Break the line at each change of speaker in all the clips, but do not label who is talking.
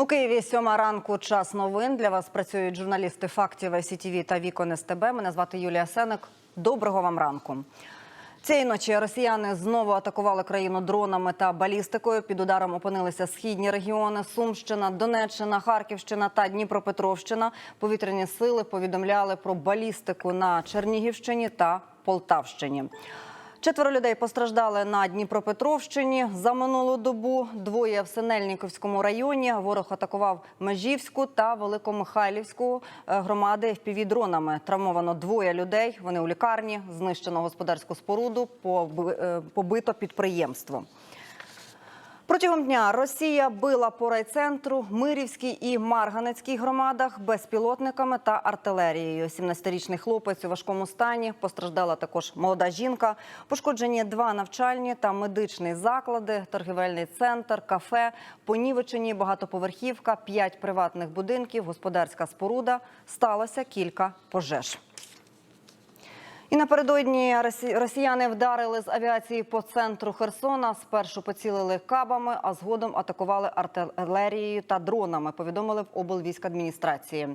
У Києві сьома ранку. Час новин. Для вас працюють журналісти фактів СІТВ та Вікон СТБ. Мене звати Юлія Сеник. Доброго вам ранку. Цієї ночі росіяни знову атакували країну дронами та балістикою. Під ударом опинилися східні регіони: Сумщина, Донеччина, Харківщина та Дніпропетровщина. Повітряні сили повідомляли про балістику на Чернігівщині та Полтавщині. Четверо людей постраждали на Дніпропетровщині за минулу добу. Двоє в Синельниковському районі. Ворог атакував Межівську та Великомихайлівську е, громади впівдронами. Травмовано двоє людей. Вони у лікарні. Знищено господарську споруду, е, побито підприємство. Протягом дня Росія била по райцентру, Мирівській і Марганецькій громадах безпілотниками та артилерією. 17-річний хлопець у важкому стані. Постраждала також молода жінка. Пошкоджені два навчальні та медичні заклади, торгівельний центр, кафе, понівечені багатоповерхівка, п'ять приватних будинків, господарська споруда. Сталося кілька пожеж. І напередодні росіяни вдарили з авіації по центру Херсона. Спершу поцілили кабами, а згодом атакували артилерією та дронами. Повідомили в облвійськадміністрації.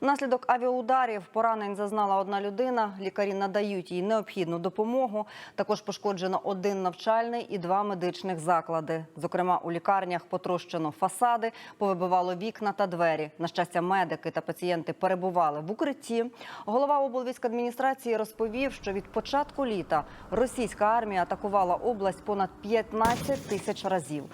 Внаслідок авіаударів поранень зазнала одна людина. Лікарі надають їй необхідну допомогу. Також пошкоджено один навчальний і два медичних заклади. Зокрема, у лікарнях потрощено фасади, повибивало вікна та двері. На щастя, медики та пацієнти перебували в укритті. Голова облвійськадміністрації розповів, що від початку літа російська армія атакувала область понад 15 тисяч разів.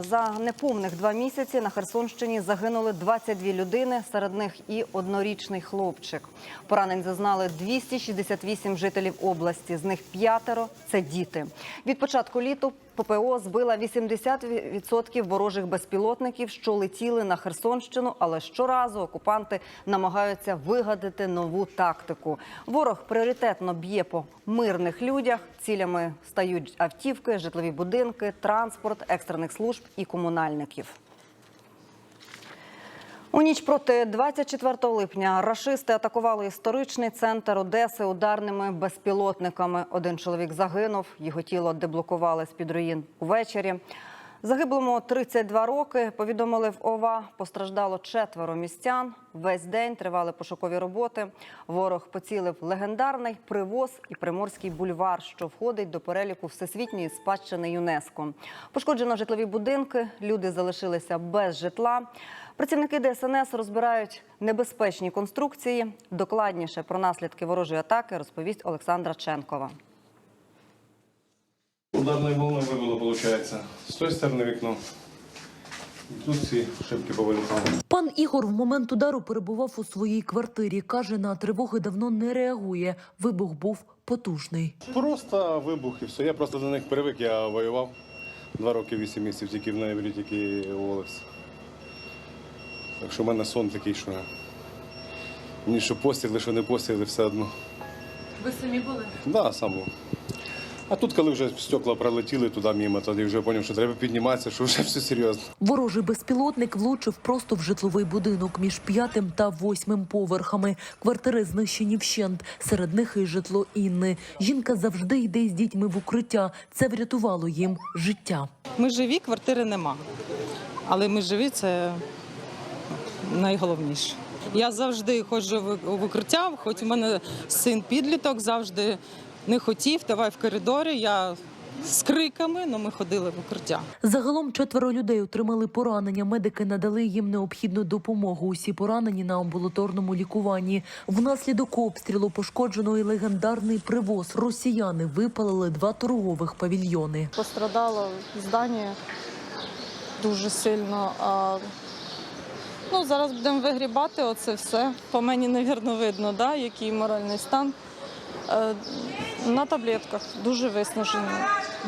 За неповних два місяці на Херсонщині загинули 22 людини, серед них і однорічний хлопчик. Поранень зазнали 268 жителів області, з них п'ятеро це діти. Від початку літу ППО збила 80% ворожих безпілотників, що летіли на Херсонщину, але щоразу окупанти намагаються вигадати нову тактику. Ворог пріоритетно б'є по мирних людях. Цілями стають автівки, житлові будинки, транспорт, екстрених служб і комунальників. У ніч проти 24 липня рашисти атакували історичний центр Одеси ударними безпілотниками. Один чоловік загинув, його тіло деблокували з-під руїн увечері. Загиблому 32 роки. Повідомили в ОВА. Постраждало четверо містян. Весь день тривали пошукові роботи. Ворог поцілив легендарний привоз і приморський бульвар, що входить до переліку всесвітньої спадщини ЮНЕСКО. Пошкоджено житлові будинки. Люди залишилися без житла. Працівники ДСНС розбирають небезпечні конструкції. Докладніше про наслідки ворожої атаки розповість Олександра Ченкова.
Ударной волной выбило, получается. С той стороны вікно. Тут всі шибки повилітали.
Пан Ігор в момент удару перебував у своїй квартирі. Каже, на тривоги давно не реагує. Вибух був потужний.
Просто вибух і все. Я просто до них привик, я воював. Два роки, вісім місяців, тільки в ноябрі, тільки уволився. Так що в мене сон такий, що мені що постріли, що не постріли, все одно.
Ви самі були?
Так, да, сам був. А тут, коли вже стекла пролетіли туди мимо, тоді вже зрозумів, що треба підніматися, що вже все серйозно.
Ворожий безпілотник влучив просто в житловий будинок між п'ятим та восьмим поверхами. Квартири знищені вщент. Серед них і житло Інни. Жінка завжди йде з дітьми в укриття. Це врятувало їм життя.
Ми живі, квартири нема. Але ми живі це найголовніше. Я завжди ходжу в- укриття, хоч у мене син підліток завжди не хотів, давай в коридорі. Я з криками, але ми ходили в укриття.
Загалом четверо людей отримали поранення. Медики надали їм необхідну допомогу. Усі поранені на амбулаторному лікуванні. Внаслідок обстрілу пошкоджено і легендарний привоз. Росіяни випалили два торгових павільйони.
пострадало здання дуже сильно. А, ну, зараз будемо вигрібати оце все. По мені, навірно, видно, да, який моральний стан. Е, на таблетках дуже виснажені.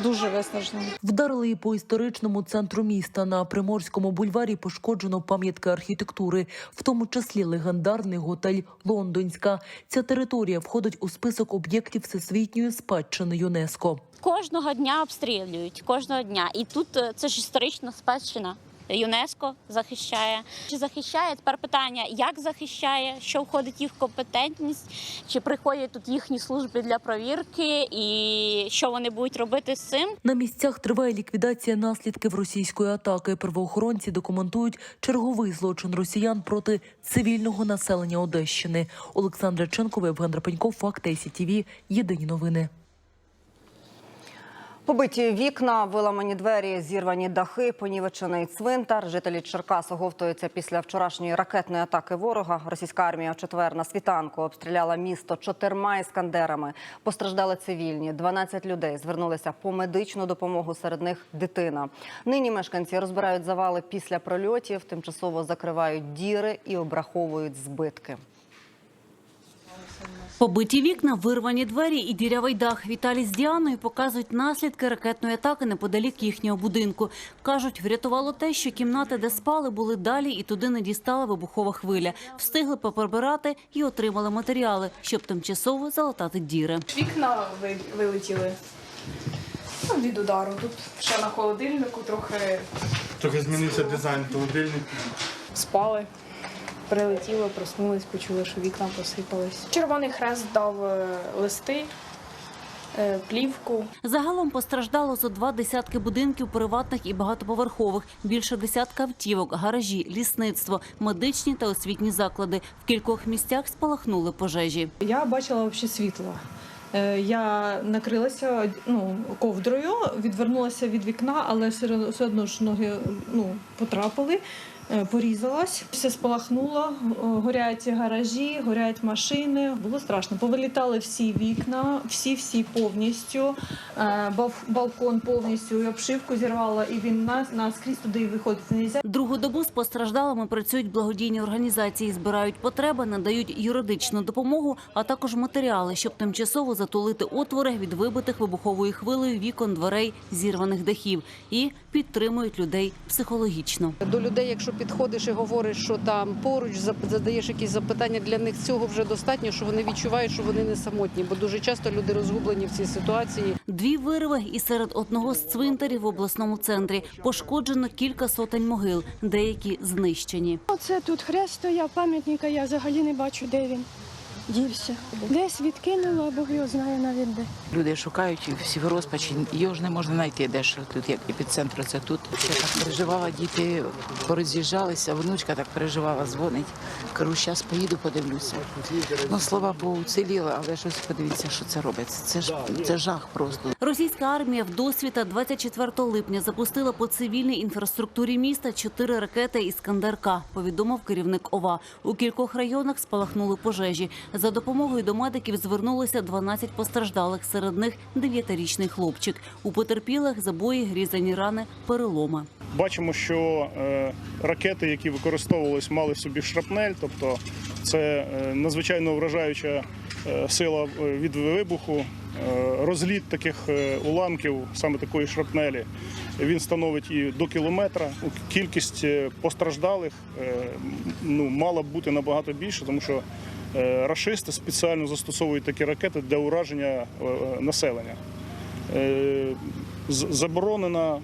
Дуже виснажені.
Вдарили і по історичному центру міста. На Приморському бульварі пошкоджено пам'ятки архітектури, в тому числі легендарний готель Лондонська. Ця територія входить у список об'єктів всесвітньої спадщини ЮНЕСКО.
Кожного дня обстрілюють, кожного дня. І тут е, це ж історична спадщина. ЮНЕСКО захищає. Чи захищає тепер питання, як захищає, що входить їх компетентність, чи приходять тут їхні служби для провірки, і що вони будуть робити з цим?
На місцях триває ліквідація наслідків російської атаки. Правоохоронці документують черговий злочин росіян проти цивільного населення Одещини. Олександра Ченкова, Євген Рапенько, Факти СІТВ. Єдині новини.
Побиті вікна, виламані двері, зірвані дахи, понівечений цвинтар. Жителі Черкас оговтуються після вчорашньої ракетної атаки ворога. Російська армія в четвер на світанку обстріляла місто чотирма іскандерами. Постраждали цивільні. 12 людей звернулися по медичну допомогу. Серед них дитина. Нині мешканці розбирають завали після прольотів, тимчасово закривають діри і обраховують збитки.
Побиті вікна, вирвані двері і дірявий дах. Віталій з Діаною показують наслідки ракетної атаки неподалік їхнього будинку. Кажуть, врятувало те, що кімнати, де спали, були далі і туди не дістала вибухова хвиля. Встигли поприбирати і отримали матеріали, щоб тимчасово залатати діри.
Вікна ви- вилетіли ну, від удару. Тут ще на холодильнику трохи
Трохи змінився дизайн холодильника.
спали. Прилетіло, проснулись, почули, що вікна посипались. Червоний хрест дав е, листи, е, плівку.
Загалом постраждало зо два десятки будинків приватних і багатоповерхових, більше десятка автівок, гаражі, лісництво, медичні та освітні заклади. В кількох місцях спалахнули пожежі.
Я бачила взагалі світло. Е, Я накрилася ну, ковдрою, відвернулася від вікна, але все одно- все одно ж ноги ну, потрапили, порізалась. Все спалахнуло, о, горять гаражі, горять машини. Було страшно. Повилітали всі вікна, всі-всі повністю. Е, Балкон повністю і обшивку зірвала, і він нас наскрізь туди виходити не можна.
Другу добу з постраждалими працюють благодійні організації, збирають потреби, надають юридичну допомогу, а також матеріали, щоб тимчасово затулити отвори від вибитих вибуховою хвилею вікон, дверей, зірваних дахів і підтримують людей психологічно.
До людей, якщо підходиш і говориш, що там поруч задаєш якісь запитання, для них цього вже достатньо, що вони відчувають, що вони не самотні, бо дуже часто люди розгублені в цій ситуації.
Дві вирви і серед одного з цвинтарів в обласному центрі пошкоджено кілька сотень могил, деякі знищені.
Оце тут хрест стояв, пам'ятника я взагалі не бачу, де він дівся. Десь відкинула, Бог його знає навіть де.
Люди шукають всі в розпачі. Його ж не можна знайти, де ж тут, як епіцентр, це тут. Я так переживала, діти пороз'їжджалися, внучка так переживала, дзвонить. Кажу, зараз поїду, подивлюся. Ну, слава Богу, уціліла, але щось подивіться, що це робиться. Це ж це жах просто.
Російська армія вдосвіта 24 липня запустила по цивільній інфраструктурі міста чотири ракети «Іскандер-К», повідомив керівник ОВА. У кількох районах спалахнули пожежі. За допомогою до медиків звернулося 12 постраждалих, серед них 9-річний хлопчик. У потерпілих забої, грізані рани, переломи.
Бачимо, що е, ракети, які використовувались, мали собі шрапнель, тобто це е, надзвичайно вражаюча е, сила від вибуху. Розліт таких уламків, саме такої шрапнелі, він становить і до кілометра. Кількість постраждалих ну, мала б бути набагато більше, тому що рашисти спеціально застосовують такі ракети для ураження е, населення. Е, Заборонена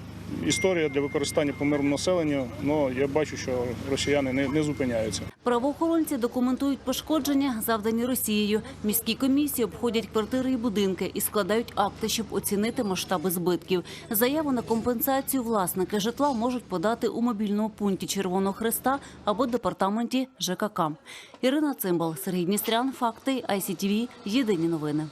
історія для використання по мирному населенню, але я бачу, що росіяни не, не зупиняються.
Правоохоронці документують пошкодження, завдані Росією. Міські комісії обходять квартири і будинки і складають акти, щоб оцінити масштаби збитків. Заяву на компенсацію власники житла можуть подати у мобільному пункті Червоного Хреста або департаменті ЖКК. Ірина Цимбал, Сергій Дністрян, Факти, ICTV, Єдині новини.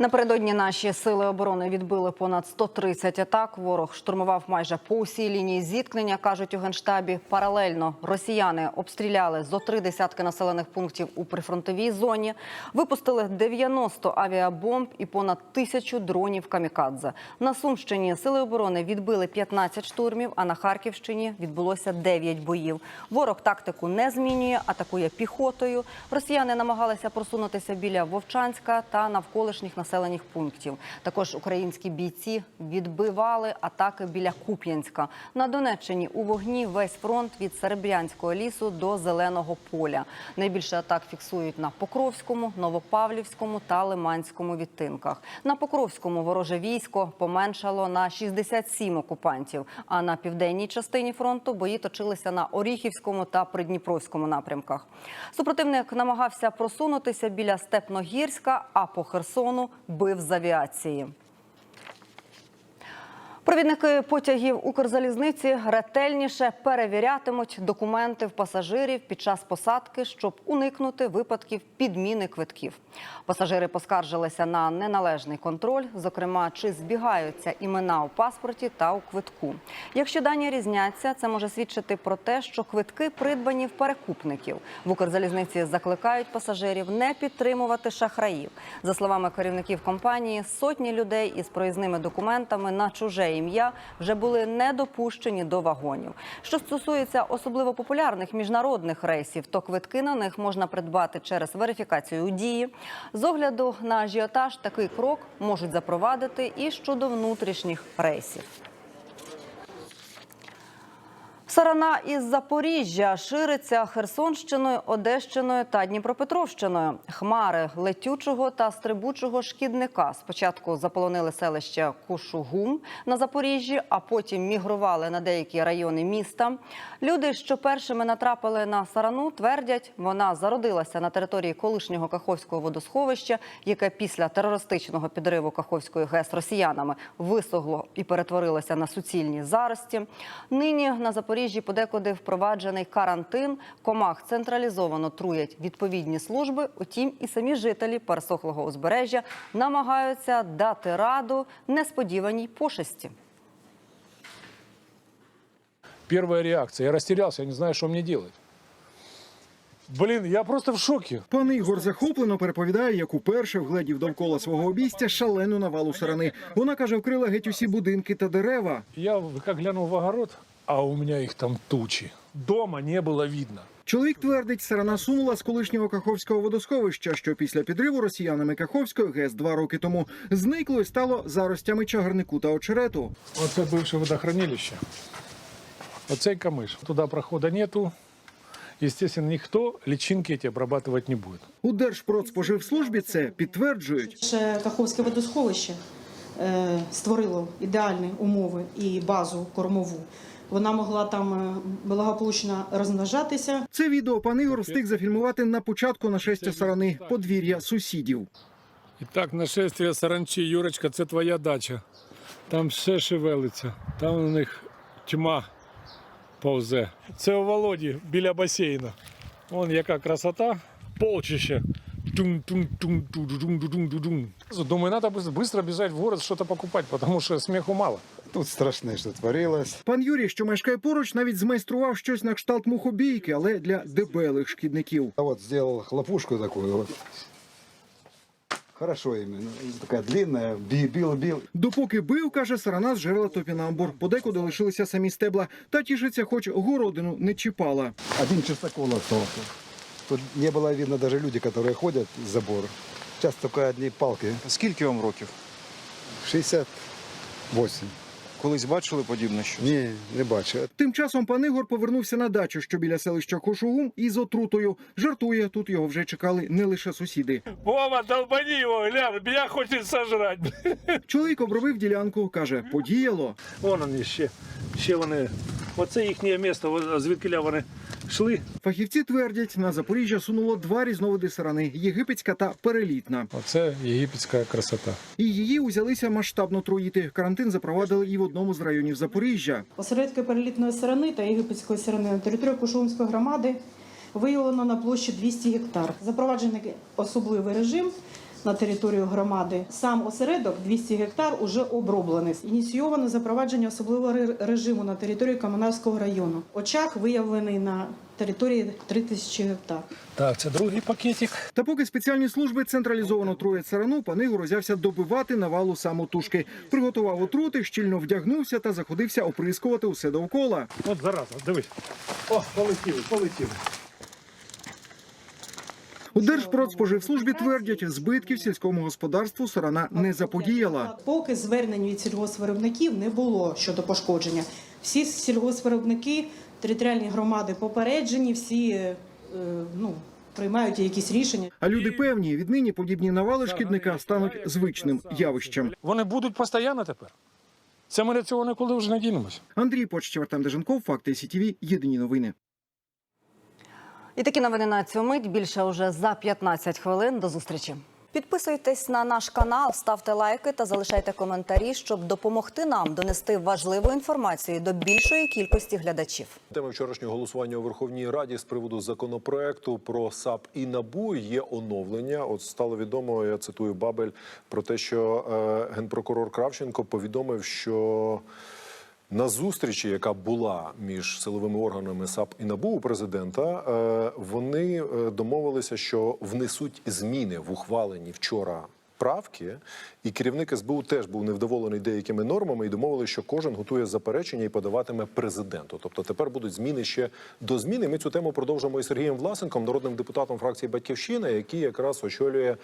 Напередодні наші сили оборони відбили понад 130 атак. Ворог штурмував майже по усій лінії зіткнення, кажуть у генштабі. Паралельно росіяни обстріляли зо три десятки населених пунктів у прифронтовій зоні, випустили 90 авіабомб і понад тисячу дронів камікадзе. На Сумщині сили оборони відбили 15 штурмів, а на Харківщині відбулося 9 боїв. Ворог тактику не змінює, атакує піхотою. Росіяни намагалися просунутися біля Вовчанська та навколишніх населених населених пунктів. Також українські бійці відбивали атаки біля Куп'янська. На Донеччині у вогні весь фронт від Серебрянського лісу до Зеленого поля. Найбільше атак фіксують на Покровському, Новопавлівському та Лиманському відтинках. На Покровському вороже військо поменшало на 67 окупантів. А на південній частині фронту бої точилися на Оріхівському та Придніпровському напрямках. Супротивник намагався просунутися біля Степногірська, а по Херсону бив з авіації. Провідники потягів Укрзалізниці ретельніше перевірятимуть документи в пасажирів під час посадки, щоб уникнути випадків підміни квитків. Пасажири поскаржилися на неналежний контроль, зокрема, чи збігаються імена у паспорті та у квитку. Якщо дані різняться, це може свідчити про те, що квитки придбані в перекупників. В Укрзалізниці закликають пасажирів не підтримувати шахраїв. За словами керівників компанії, сотні людей із проїзними документами на чуже ім'я вже були не допущені до вагонів. Що стосується особливо популярних міжнародних рейсів, то квитки на них можна придбати через верифікацію дії. З огляду на ажіотаж такий крок можуть запровадити і щодо внутрішніх рейсів. Сарана із Запоріжжя шириться Херсонщиною, Одещиною та Дніпропетровщиною. Хмари летючого та стрибучого шкідника спочатку заполонили селище Кушугум на Запоріжжі, а потім мігрували на деякі райони міста. Люди, що першими натрапили на сарану, твердять, вона зародилася на території колишнього Каховського водосховища, яке після терористичного підриву Каховської ГЕС росіянами висогло і перетворилося на суцільні зарості. Нині на Запоріжжі подекуди впроваджений карантин. Комах централізовано труять відповідні служби. Утім, і самі жителі пересохлого узбережжя намагаються дати раду несподіваній пошесті.
Первая реакция. Я растерялся, я не знаю, что мне делать. Блин, я просто в шоке.
Пан Ігор захоплено переповідає, як уперше вгледів довкола свого обійстя шалену навалу сарани. Вона каже, вкрила геть усі будинки та дерева.
Я как глянул в огород, а у меня их там тучи. Дома не было видно.
Чоловік твердить, сарана сунула з колишнього Каховського водосховища, що після підриву росіянами Каховської ГЕС два роки тому зникло і стало заростями чагарнику та очерету.
Оце бывшее водохранилище. Оцей камыш. Туда прохода нету. Естественно, никто личинки эти обрабатывать не будет.
У Держпродспоживслужбі це підтверджують.
Ще Каховське водосховище е, створило ідеальні умови і базу кормову. Вона могла там е, благополучно розмножатися.
Це відео пан Ігор встиг зафільмувати на початку нашестя сарани подвір'я сусідів.
І так, нашествие саранчі, Юрочка, це твоя дача. Там все шевелиться. Там у них тьма повзе. Це у Володі біля басейна. Вон яка красота, полчище. Думаю, надо быс- быстро бежать в город что-то покупать, потому что смеху мало.
Тут страшне, що творилось.
Пан Юрій, що мешкає поруч, навіть змайстрував щось на кшталт мухобійки, але для дебелих шкідників.
А вот сделал хлопушку такую вот. Хорошо именно. Такая длинная. Би- Бил, бил.
Допоки бив, каже, сарана зжерла топінамбур. Подекуди лишилися самі стебла. Та тішиться, хоч городину не чіпала.
Один чистокол остался. Тут не было видно даже люди, которые ходят с забора. Сейчас только одни палки.
Скільки вам років?
68.
Колись бачили подібне щось?
Ні, не бачив.
Тим часом пан Ігор повернувся на дачу, що біля селища Кошугум, із отрутою. Жартує, тут його вже чекали не лише сусіди.
Вова, долбані його, глян, меня хочет сожрати.
Чоловік обробив ділянку, каже, подіяло.
Вон вони ще, ще вони. Оце їхнє місто, звідки вони йшли.
Фахівці твердять, на Запоріжжя сунуло два різновиди сарани єгипетська та перелітна.
Оце єгипетська красота.
І її узялися масштабно труїти. Карантин запровадили і в одному з районів Запоріжжя.
Осередки перелітної сирени та єгипетської сирени на території Кушумської громади виявлено на площі 200 гектар. Запроваджений особливий режим на територію громади. Сам осередок 200 гектар уже оброблений. Ініційовано запровадження особливого режиму на території Каменарського району. Очаг виявлений на території 3000 гектар.
Так, це другий пакетик.
Та поки спеціальні служби централізовано труять сарану, пан Ігор добивати навалу самотужки. Приготував отрути, щільно вдягнувся та заходився оприскувати усе довкола.
От зараза, дивись. О, полетіли, полетіли.
У Держпродспоживслужбі твердять, збитків сільському господарству сарана не заподіяла.
Поки звернень від сільгоспвиробників не було щодо пошкодження. Всі сільгоспвиробники, територіальні громади попереджені, всі е, ну, приймають якісь рішення.
А люди певні, віднині подібні навали шкідника стануть звичним явищем.
Вони будуть постійно тепер. Це ми від цього ніколи вже не дінемося.
Андрій Почтєв, Артем Деженков, Факти СІТВ, Єдині новини.
І такі новини на цю мить більше уже за 15 хвилин. До зустрічі. Підписуйтесь на наш канал, ставте лайки та залишайте коментарі, щоб допомогти нам донести важливу інформацію до більшої кількості глядачів.
Теми вчорашнього голосування у Верховній Раді з приводу законопроекту про САП і НАБУ є оновлення. От стало відомо, я цитую Бабель про те, що е, генпрокурор Кравченко повідомив, що на зустрічі, яка була між силовими органами САП і НАБУ у президента, е, вони е, домовилися, що внесуть зміни в ухвалені вчора. Правки, і керівник СБУ теж був невдоволений деякими нормами і домовилися, що кожен готує заперечення і подаватиме президенту. Тобто тепер будуть зміни ще до зміни. Ми цю тему продовжимо із Сергієм Власенком, народним депутатом фракції Батьківщина, який якраз очолює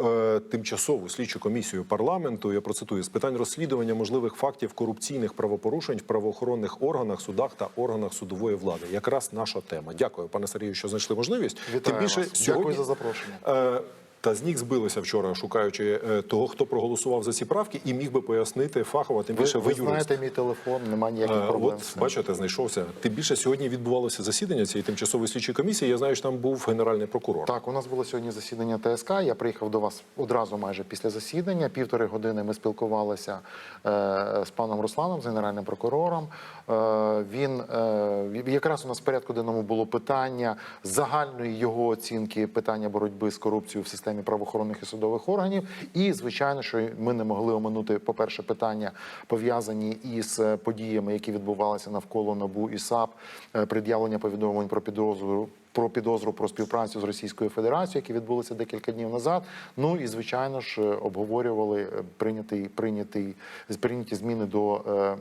е, тимчасову слідчу комісію парламенту. Я процитую з питань розслідування можливих фактів корупційних правопорушень в правоохоронних органах, судах та органах судової влади. Якраз наша тема. Дякую, пане Сергію, що знайшли можливість.
Вітаю вас. Дякую за запрошення.
Та з ніг збилися вчора, шукаючи е, того, хто проголосував за ці правки, і міг би пояснити фахово, тим більше
ви,
ви,
ви знаєте мій телефон, немає ніяких
Е,
проблем.
От бачите, знайшовся. Тим більше сьогодні відбувалося засідання цієї тимчасової слідчої комісії. Я знаю, що там був генеральний прокурор.
Так, у нас було сьогодні засідання ТСК. Я приїхав до вас одразу майже після засідання. Півтори години ми спілкувалися е, з паном Русланом, з генеральним прокурором. Е, він е, якраз у нас в порядку денному було питання загальної його оцінки питання боротьби з корупцією в системі правоохоронних і судових органів. І звичайно, що ми не могли оминути, по-перше, питання пов'язані із е, подіями, які відбувалися навколо НАБУ і САП, е, пред'явлення повідомлень про підозру про підозру про співпрацю з Російською Федерацією, які відбулися декілька днів назад. Ну і звичайно ж е, обговорювали прийнятий прийнятий прийняті зміни до.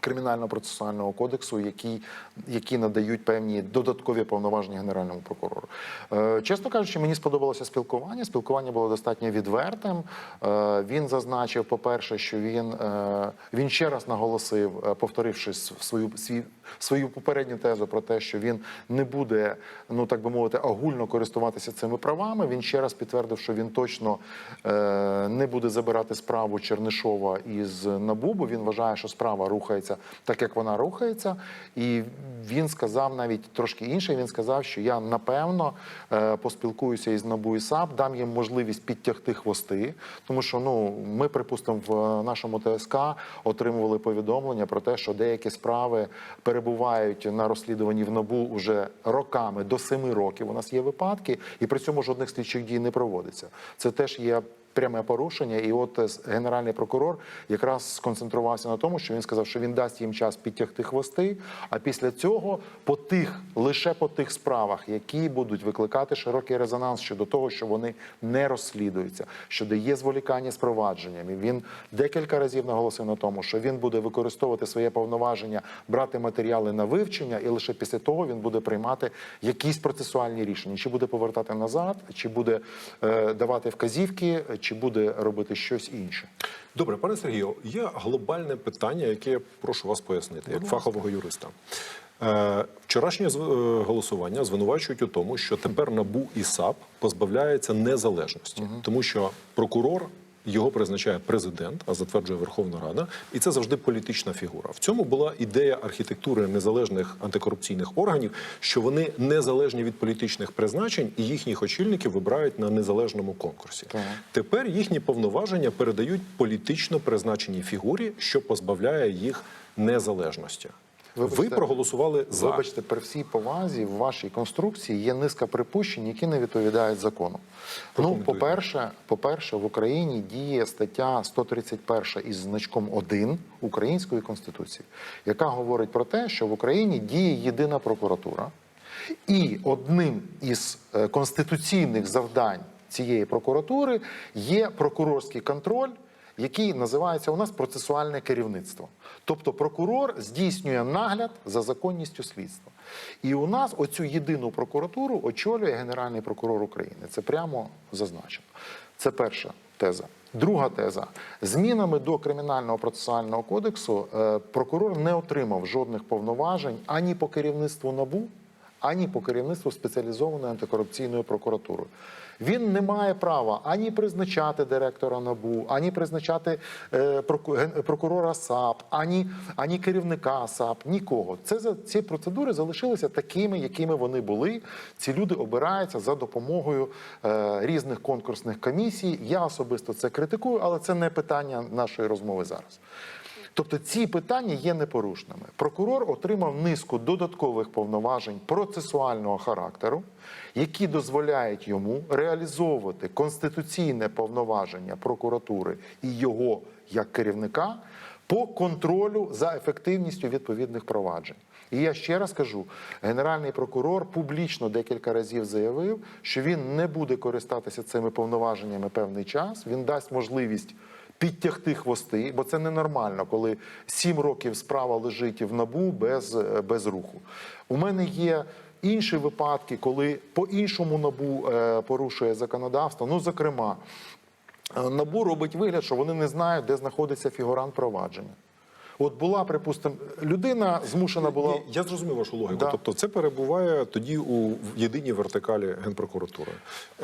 Кримінально-процесуального кодексу, які, які надають певні додаткові повноваження генеральному прокурору. Е, чесно кажучи, мені сподобалося спілкування. Спілкування було достатньо відвертим. Е, він зазначив, по-перше, що він, е, він ще раз наголосив, е, повторивши свою свій, свою попередню тезу про те, що він не буде, ну так би мовити, огульно користуватися цими правами. Він ще раз підтвердив, що він точно е, не буде забирати справу Чернишова із НАБУ, бо він вважає, що справа рухається так, як вона рухається. І він сказав навіть трошки інше. Він сказав, що я напевно е, поспілкуюся із НАБУ і САП, дам їм можливість підтягти хвости, тому що ну ми, припустимо, в нашому ТСК отримували повідомлення про те, що деякі справи перебувають на розслідуванні в НАБУ уже роками до семи років. У нас є випадки, і при цьому жодних слідчих дій не проводиться. Це теж є. Пряме порушення, і от е, генеральний прокурор якраз сконцентрувався на тому, що він сказав, що він дасть їм час підтягти хвости. А після цього по тих лише по тих справах, які будуть викликати широкий резонанс щодо того, що вони не розслідуються, що де є зволікання з провадженнями. Він декілька разів наголосив на тому, що він буде використовувати своє повноваження, брати матеріали на вивчення, і лише після того він буде приймати якісь процесуальні рішення, чи буде повертати назад, чи буде е, давати вказівки, чи буде робити щось інше.
Добре, пане Сергію, є глобальне питання, яке я прошу вас пояснити, як фахового юриста. Е, Вчорашнє е, голосування звинувачують у тому, що тепер НАБУ і САП позбавляється незалежності, тому що прокурор його призначає президент, а затверджує Верховна Рада, і це завжди політична фігура. В цьому була ідея архітектури незалежних антикорупційних органів, що вони незалежні від політичних призначень, і їхніх очільників вибирають на незалежному конкурсі. Тепер їхні повноваження передають політично призначеній фігурі, що позбавляє їх незалежності. Ви
Вибачте,
проголосували за.
Вибачте, при всій повазі в вашій конструкції є низка припущень, які не відповідають закону. Ну, по-перше, по-перше, в Україні діє стаття 131 із значком 1 Української конституції, яка говорить про те, що в Україні діє єдина прокуратура, і одним із е, конституційних завдань цієї прокуратури є прокурорський контроль який називається у нас процесуальне керівництво. Тобто прокурор здійснює нагляд за законністю слідства. І у нас оцю єдину прокуратуру очолює Генеральний прокурор України. Це прямо зазначено. Це перша теза. Друга теза: змінами до кримінального процесуального кодексу е, прокурор не отримав жодних повноважень ані по керівництву набу, ані по керівництву спеціалізованої антикорупційної прокуратури. Він не має права ані призначати директора набу, ані призначати е, прокурора САП, ані, ані керівника САП, нікого. Це за ці процедури залишилися такими, якими вони були. Ці люди обираються за допомогою е, різних конкурсних комісій. Я особисто це критикую, але це не питання нашої розмови зараз. Тобто ці питання є непорушними. Прокурор отримав низку додаткових повноважень процесуального характеру, які дозволяють йому реалізовувати конституційне повноваження прокуратури і його як керівника по контролю за ефективністю відповідних проваджень. І я ще раз кажу: генеральний прокурор публічно декілька разів заявив, що він не буде користатися цими повноваженнями певний час. Він дасть можливість підтягти хвости, бо це ненормально, коли сім років справа лежить в набу без, е, без руху. У мене є. Інші випадки, коли по-іншому набу е, порушує законодавство. Ну, зокрема, е, набу робить вигляд, що вони не знають, де знаходиться фігурант провадження. От була, припустимо, людина змушена була.
Ні, я зрозумів вашу логіку.
Да.
Тобто це перебуває тоді у єдиній вертикалі генпрокуратури.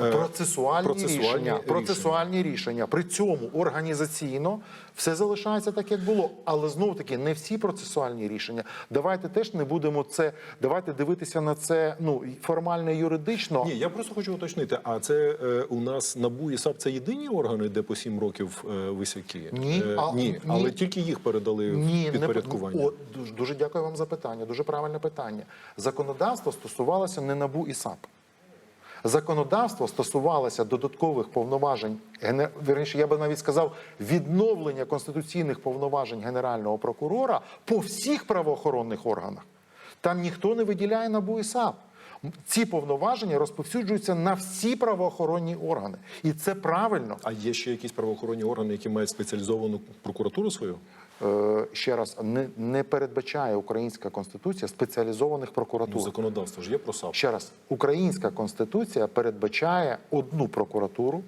Е,
Процесуальні,
процесуальні
рішення, процесуальні рішення. При цьому організаційно все залишається так, як було. Але знову таки не всі процесуальні рішення. Давайте теж не будемо це. Давайте дивитися на це ну формально юридично.
Ні, я просто хочу уточнити. А це е, у нас НАБУ і САП це єдині органи, де по сім років е, висяки?
Ні,
Е,
а-
ні,
ні.
але тільки їх передали
Ні,
підпорядкування.
Не, О, дуже, дуже дякую вам за питання. Дуже правильне питання. Законодавство стосувалося не НАБУ і САП. Законодавство стосувалося додаткових повноважень, вірніше, я би навіть сказав, відновлення конституційних повноважень генерального прокурора по всіх правоохоронних органах. Там ніхто не виділяє НАБУ і САП. Ці повноваження розповсюджуються на всі правоохоронні органи, і це правильно.
А є ще якісь правоохоронні органи, які мають спеціалізовану прокуратуру свою?
Е, ще раз не, не передбачає українська конституція спеціалізованих прокуратур.
Ну, законодавство ж є про САП.
Ще раз, українська конституція передбачає одну прокуратуру,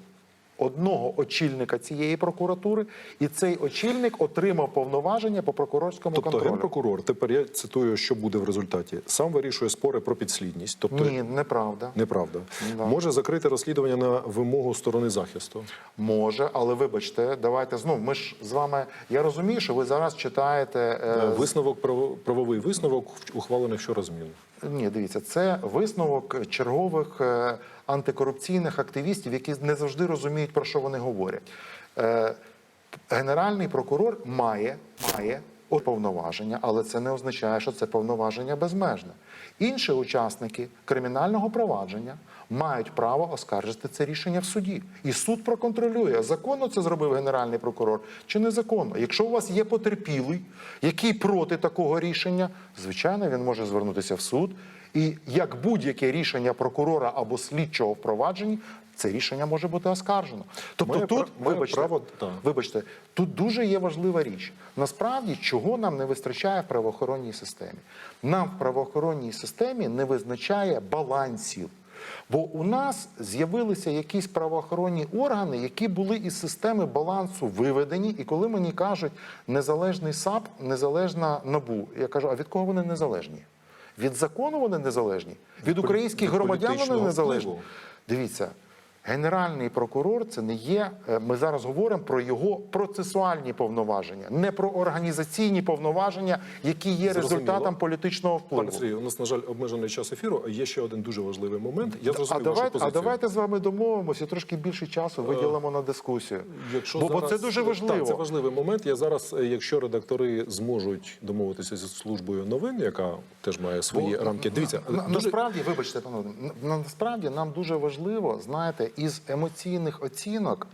одного очільника цієї прокуратури, і цей очільник отримав повноваження по прокурорському
Тобто
контролю.
генпрокурор, тепер я цитую, що буде в результаті. Сам вирішує спори про підслідність. Тобто
Ні, неправда.
неправда.
Да.
Може закрити розслідування на вимогу сторони захисту.
Може, але вибачте, давайте знов. Ми ж з вами. Я розумію, що ви зараз читаєте е,
Висновок право- правовий висновок ухвалених вчора змін.
Ні, дивіться, це висновок чергових е, антикорупційних активістів, які не завжди розуміють, про що вони говорять. Е, Генеральний прокурор має, має повноваження, але це не означає, що це повноваження безмежне. Інші учасники кримінального провадження мають право оскаржити це рішення в суді. І суд проконтролює, законно це зробив генеральний прокурор чи незаконно. Якщо у вас є потерпілий, який проти такого рішення, звичайно, він може звернутися в суд. І як будь-яке рішення прокурора або слідчого в провадженні, це рішення може бути оскаржено. Тобто
Має
тут,
пра-
вибачте,
право,
вибачте, тут дуже є важлива річ. Насправді, чого нам не вистачає в правоохоронній системі? Нам в правоохоронній системі не визначає балансів. Бо у нас з'явилися якісь правоохоронні органи, які були із системи балансу виведені. І коли мені кажуть незалежний САП, незалежна НАБУ, я кажу, а від кого вони незалежні? Від закону вони незалежні? Від українських громадян вони незалежні? Дивіться, генеральний прокурор це не є. е, Ми зараз говоримо про його процесуальні повноваження, не про організаційні повноваження, які є
Зрозуміло.
результатом політичного впливу.
Пане Сергію, у нас, на жаль, обмежений час ефіру. Є ще один дуже важливий момент. Я зрозумів
а
вашу
давайте,
позицію.
а давайте з вами домовимося і трошки більше часу виділимо на дискусію.
Якщо
бо, бо це дуже важливо.
Так, це важливий момент. Я зараз, е, якщо редактори зможуть домовитися зі службою новин, яка теж має свої
Бо,
рамки. Дивіться,
на-
дуже
насправді, вибачте, панове, на- насправді нам дуже важливо, знаєте, із емоційних оцінок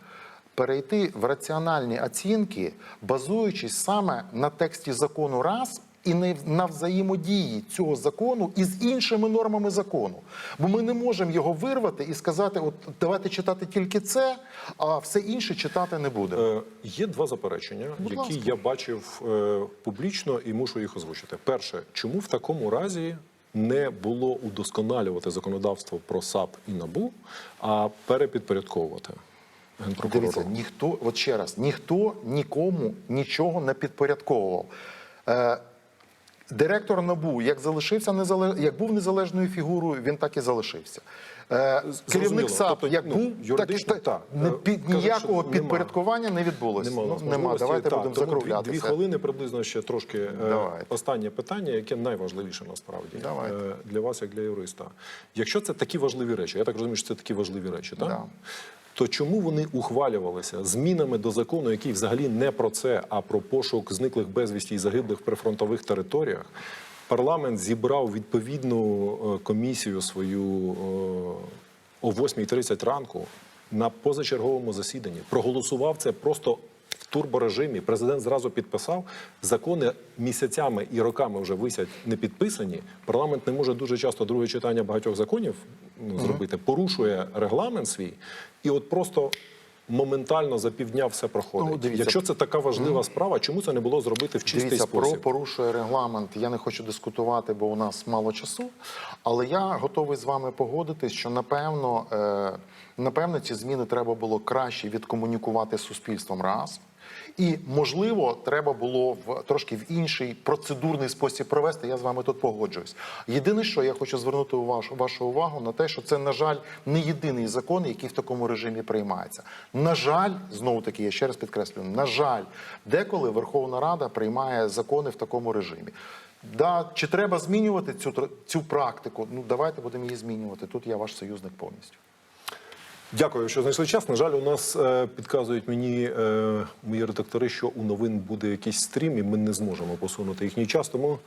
перейти в раціональні оцінки, базуючись саме на тексті закону раз і не на взаємодії цього закону із іншими нормами закону. Бо ми не можемо його вирвати і сказати: от давайте читати тільки це, а все інше читати не будемо.
Е, є два заперечення,
Будь
які
ласка.
я бачив е, публічно і мушу їх озвучити. Перше, чому в такому разі не було удосконалювати законодавство про САП і НАБУ, а перепідпорядковувати?
Дивіться, ніхто, от ще раз, ніхто нікому нічого не підпорядковував. Е, директор НАБУ, як залишився незалеж... як був незалежною фігурою, він так і залишився. Е, керівник САП,
Тобто,
як
ну,
був, так,
юридично,
так,
так.
не
Е,
під,
кажуть,
ніякого підпорядкування не відбулося.
Нема,
Ну, нема. Давайте
Так,
будемо
тому дві- Дві, хвилини приблизно ще трошки е,
Давайте.
останнє питання, яке найважливіше насправді
Давайте.
е, для вас, як для юриста. Якщо це такі важливі речі, я так розумію, що це такі важливі речі, так?
Да.
То чому вони ухвалювалися змінами до закону, який взагалі не про це, а про пошук зниклих безвісті і загиблих прифронтових територіях? Парламент зібрав відповідну е, комісію свою е, о 8.30 ранку на позачерговому засіданні. Проголосував це просто турборежимі. Президент зразу підписав. Закони місяцями і роками вже висять не підписані. Парламент не може дуже часто друге читання багатьох законів ну, зробити, порушує регламент свій, і от просто. Моментально за півдня все проходить.
Ну, дивіться.
Якщо це така важлива справа, чому це не було зробити в чистий
Дивіться,
спосіб?
про порушує регламент. Я не хочу дискутувати, бо у нас мало часу. Але я готовий з вами погодитись, що напевно, е, напевно, ці зміни треба було краще відкомунікувати з суспільством раз. І можливо, треба було в трошки в інший процедурний спосіб провести. Я з вами тут погоджуюсь. Єдине, що я хочу звернути вашу, вашу увагу на те, що це, на жаль, не єдиний закон, який в такому режимі приймається. На жаль, знову таки, я ще раз підкреслюю, на жаль, деколи Верховна Рада приймає закони в такому режимі. Да, чи треба змінювати цю цю практику? Ну давайте будемо її змінювати. Тут я ваш союзник повністю.
Дякую, що знайшли час. На жаль, у нас е, підказують мені е, мої редактори, що у новин буде якийсь стрім, і ми не зможемо посунути їхній час. Тому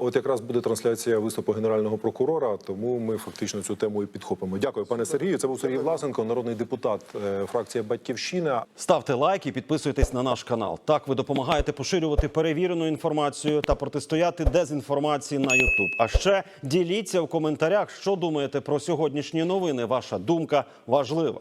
от якраз буде трансляція виступу генерального прокурора. Тому ми фактично цю тему і підхопимо. Дякую, пане Сергію. Це був Сергій Власенко, народний депутат е, фракція Батьківщина.
Ставте лайк і підписуйтесь на наш канал. Так ви допомагаєте поширювати перевірену інформацію та протистояти дезінформації на YouTube. А ще діліться в коментарях, що думаєте про сьогоднішні новини. Ваша думка важлива.